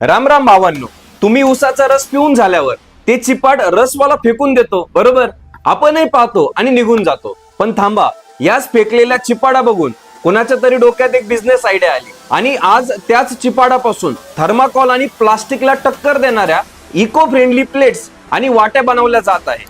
राम राम भावांनो तुम्ही उसाचा रस पिऊन झाल्यावर ते चिपाट रसवाला फेकून देतो बरोबर? आपणही पाहतो आणि निघून जातो. पण थांबा याच फेकलेल्या चिपाडा बघून कोणाच्या तरी डोक्यात एक बिझनेस आयडिया आली. आणि आज त्याच चिपाडापासून थर्माकॉल आणि प्लास्टिकला टक्कर देणाऱ्या इको फ्रेंडली प्लेट्स आणि वाट्या बनवल्या जात आहे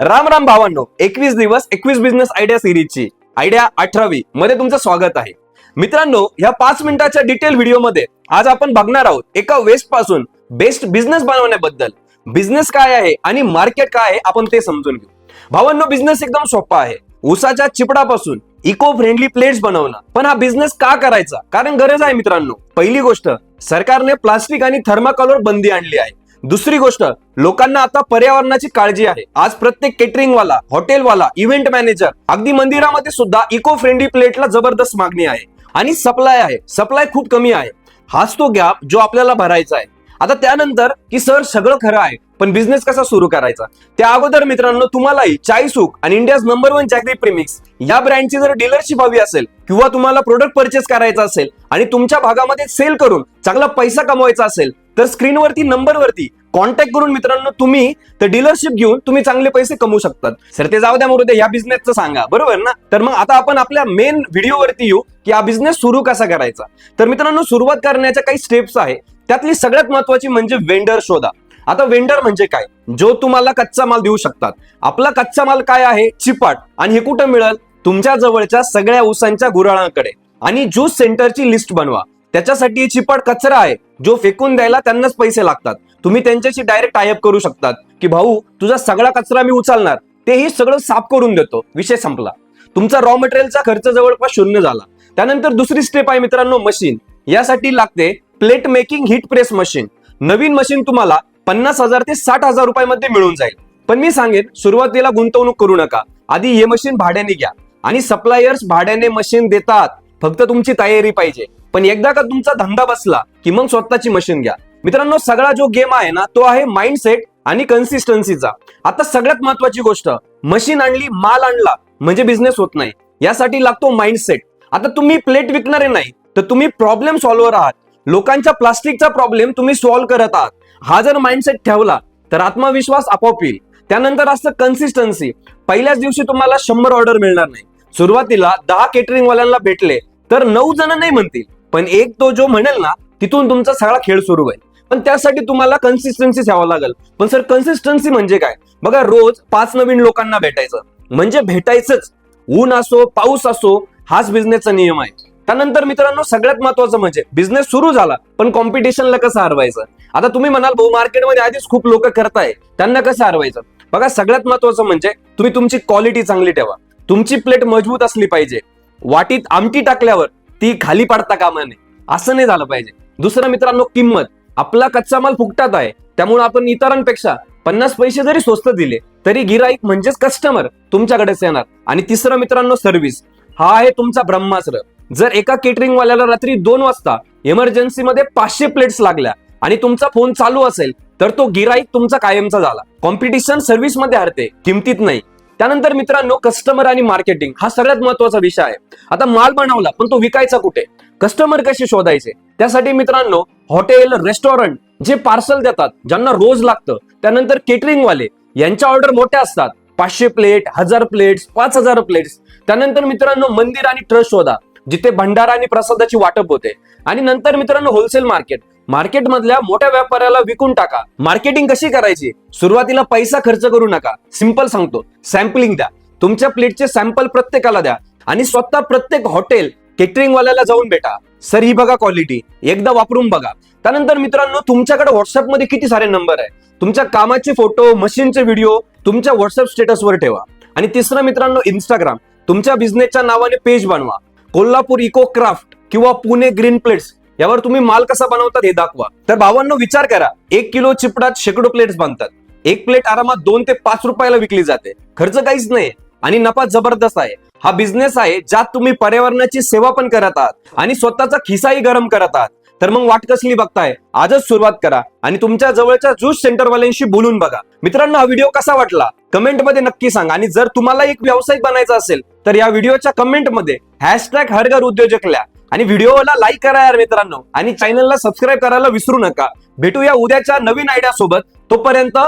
राम राम भावांनो एकवीस दिवस एकवीस बिझनेस आयडिया सिरीजची आयडिया अठरावी. मध्ये तुमचं स्वागत आहे. मित्रांनो ह्या पाच मिनिटाच्या डिटेल व्हिडिओमध्ये आज आपण बघणार आहोत एका वेस्टपासून बेस्ट बिझनेस बनवण्याबद्दल. बिझनेस काय आहे आणि मार्केट काय आहे आपण ते समजून घेऊ. भावांनो बिझनेस एकदम सोपा आहे. उसाच्या चिपडापासून इको फ्रेंडली प्लेट्स बनवणं. पण हा बिझनेस का करायचा? कारण गरज आहे मित्रांनो. पहिली गोष्ट सरकारने प्लास्टिक आणि थर्माकॉलवर बंदी आणली आहे. दुसरी गोष्ट लोकांना आता पर्यावरणाची काळजी आहे. आज प्रत्येक केटरिंग वाला हॉटेलवाला इव्हेंट मॅनेजर अगदी मंदिरामध्ये सुद्धा इको फ्रेंडली प्लेटला जबरदस्त मागणी आहे. आणि सप्लाय आहे. सप्लाय खूप कमी आहे. हाच तो गॅप जो आपल्याला भरायचा आहे. आता त्यानंतर की सर सगळं खरं आहे पण बिझनेस कसा सुरू करायचा? त्या अगोदर मित्रांनो तुम्हालाही चायसूक आणि India's number one jaggery premix या ब्रँडची जर डीलरशिप हवी असेल किंवा तुम्हाला प्रोडक्ट परचेस करायचा असेल आणि तुमच्या भागामध्ये सेल करून चांगला पैसा कमवायचा असेल तर स्क्रीनवरती नंबरवरती कॉन्टॅक्ट करून मित्रांनो तुम्ही तर डीलरशिप घेऊन तुम्ही चांगले पैसे कमवू शकतात. सर ते जाऊ द्या मरू द्या या बिझनेसचं सांगा बरोबर ना? तर मग आता आपण आपल्या मेन व्हिडिओवरती येऊ की हा बिझनेस सुरू कसा करायचा. तर मित्रांनो सुरुवात करण्याच्या काही स्टेप्स आहे. त्यातली सगळ्यात महत्वाची म्हणजे वेंडर शोधा. आता वेंडर म्हणजे काय? जो तुम्हाला कच्चा माल देऊ शकतात. आपला कच्चा माल काय आहे? चिपाट. आणि हे कुठं मिळेल? तुमच्या जवळच्या सगळ्या ऊसांच्या गुराळांकडे. आणि ज्यूस सेंटरची लिस्ट बनवा. त्याच्यासाठी चिपाट कचरा आहे. जो फेकून द्यायला त्यांनाच पैसे लागतात. तुम्ही त्यांच्याशी डायरेक्ट टायअप करू शकतात. की भाऊ तुझा सगळा कचरा मी उचलणार. तेही सगळं साफ करून देतो. विषय संपला. तुमचा रॉ मटेरियलचा खर्च जवळपास शून्य झाला. त्यानंतर दुसरी स्टेप आहे मित्रांनो मशीन यासाठी लागते plate making heat press machine नवीन मशीन तुम्हाला पन्नास हजार ते साठ हजार रुपयामध्ये मिळून जाईल. पण मी सांगेन सुरुवातीला गुंतवणूक करू नका. आधी हे मशीन भाड्याने घ्या. आणि सप्लायर्स भाड्याने मशीन देतात. फक्त तुमची तयारी पाहिजे. पण एकदा का तुमचा धंदा बसला की मग स्वतःची मशीन घ्या. मित्रांनो सगळा जो गेम आहे ना तो आहे माइंडसेट आणि कन्सिस्टन्सीचा आता सगळ्यात महत्वाची गोष्ट मशीन आणली माल आणला म्हणजे बिझनेस होत नाही. यासाठी लागतो माइंडसेट आता तुम्ही प्लेट विकणारे नाही तर तुम्ही प्रॉब्लेम सॉल्व्हर आहात. लोकांच्या प्लास्टिकचा प्रॉब्लेम तुम्ही सॉल्व्ह करत आहात. हा जर माइंडसेट ठेवला तर आत्मविश्वास आपोआप येईल. त्यानंतर असतं कन्सिस्टन्सी पहिल्याच दिवशी तुम्हाला शंभर ऑर्डर मिळणार नाही. सुरुवातीला दहा केटरिंग वाल्यांना भेटले तर नऊ जण नाही म्हणतील. पण एक तो जो म्हणेल ना तिथून तुमचा सगळा खेळ सुरू होईल. पण त्यासाठी तुम्हाला कन्सिस्टन्सी ठेवावं लागेल. पण सर कन्सिस्टन्सी म्हणजे काय? बघा रोज पाच नवीन लोकांना भेटायचं. म्हणजे भेटायचंच. ऊन असो पाऊस असो हाच बिझनेसचा नियम आहे. त्यानंतर मित्रांनो सगळ्यात महत्वाचं म्हणजे बिझनेस सुरू झाला पण कॉम्पिटिशनला कसं हरवायचं? आता तुम्ही म्हणाल भाऊ मार्केटमध्ये आधीच खूप लोक करताय. त्यांना कसं हरवायचं? बघा सगळ्यात महत्वाचं म्हणजे तुम्ही तुमची क्वालिटी चांगली ठेवा. तुमची प्लेट मजबूत असली पाहिजे. वाटीत आमटी टाकल्यावर ती खाली पाडता कामा नये. असं नाही झालं पाहिजे. दुसरं मित्रांनो किंमत. आपला कच्चा माल फुकटात आहे. त्यामुळे आपण इतरांपेक्षा पन्नास पैसे जरी स्वस्त दिले तरी गिराईक म्हणजेच कस्टमर तुमच्याकडेच येणार. आणि तिसरं मित्रांनो सर्व्हिस हा आहे तुमचा ब्रह्मास्त्र. जर एका केटरिंग वाल्याला रात्री दोन वाजता इमर्जन्सीमध्ये पाचशे प्लेट्स लागल्या आणि तुमचा फोन चालू असेल तर तो गिराईक तुमचा कायमचा झाला. कॉम्पिटिशन सर्व्हिसमध्ये हरते किमतीत नाही. त्यानंतर मित्रांनो कस्टमर आणि मार्केटिंग हा सगळ्यात महत्त्वाचा विषय आहे. आता माल बनवला पण तो विकायचा कुठे? कस्टमर कसे शोधायचे? त्यासाठी मित्रांनो हॉटेल रेस्टॉरंट जे पार्सल देतात ज्यांना रोज लागतं त्यानंतर केटरिंग वाले यांच्या ऑर्डर मोठ्या असतात. पाचशे प्लेट हजार प्लेट्स पाच हजार प्लेट्स. त्यानंतर मित्रांनो मंदिर आणि ट्रस्ट शोधा जिथे भंडारा आणि प्रसादाची वाटप होते. आणि नंतर मित्रांनो होलसेल मार्केट मार्केट मधल्या मोठ्या व्यापाऱ्याला विकून टाका. मार्केटिंग कशी करायची? सुरुवातीला पैसा खर्च करू नका. सिंपल सांगतो. सॅम्पलिंग द्या. तुमच्या प्लेटचे सॅम्पल प्रत्येकाला द्या. आणि स्वतः प्रत्येक हॉटेल केटरिंगवाल्याला जाऊन भेटा. सर ही बघा क्वालिटी एकदा वापरून बघा. त्यानंतर मित्रांनो तुमच्याकडे व्हॉट्सअपमध्ये किती सारे नंबर आहे? तुमच्या कामाचे फोटो मशीनचे व्हिडिओ तुमच्या व्हॉट्सअप स्टेटसवर ठेवा. आणि तिसरं मित्रांनो इंस्टाग्राम तुमच्या बिझनेसच्या नावाने पेज बनवा. कोल्हापूर इको क्राफ्ट किंवा पुणे ग्रीन प्लेट्स यावर तुम्ही माल कसा बनवतात हे दाखवा. तर भावांनो विचार करा. एक किलो चिपडात शेकडो प्लेट्स बनतात. एक प्लेट आरामात दोन ते पाच रुपयाला विकली जाते. खर्च काहीच नाही. आणि नफा जबरदस्त आहे. हा बिझनेस आहे ज्यात तुम्ही पर्यावरणाची सेवा पण करत आहात आणि स्वतःचा खिसाही गरम करत आहात. तर मग वाट कसली बघताय? आजच सुरुवात करा आणि तुमच्या जवळच्या ज्यूस सेंटरवाल्यांशी बोलून बघा. मित्रांनो हा व्हिडिओ कसा वाटला? कमेंटमध्ये नक्की सांगा आणि जर तुम्हाला एक व्यावसायिक बनायचा असेल तर या व्हिडिओच्या कमेंटमध्ये हॅशटॅग हरघर उद्योजकल्या आणि व्हिडिओला लाईक करा यार मित्रांनो आणि चॅनलला सबस्क्राईब करायला विसरू नका. भेटूया उद्याच्या नवीन आयडिया सोबत. तोपर्यंत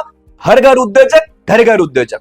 हर घर उद्योजक घरघर घर उद्योजक.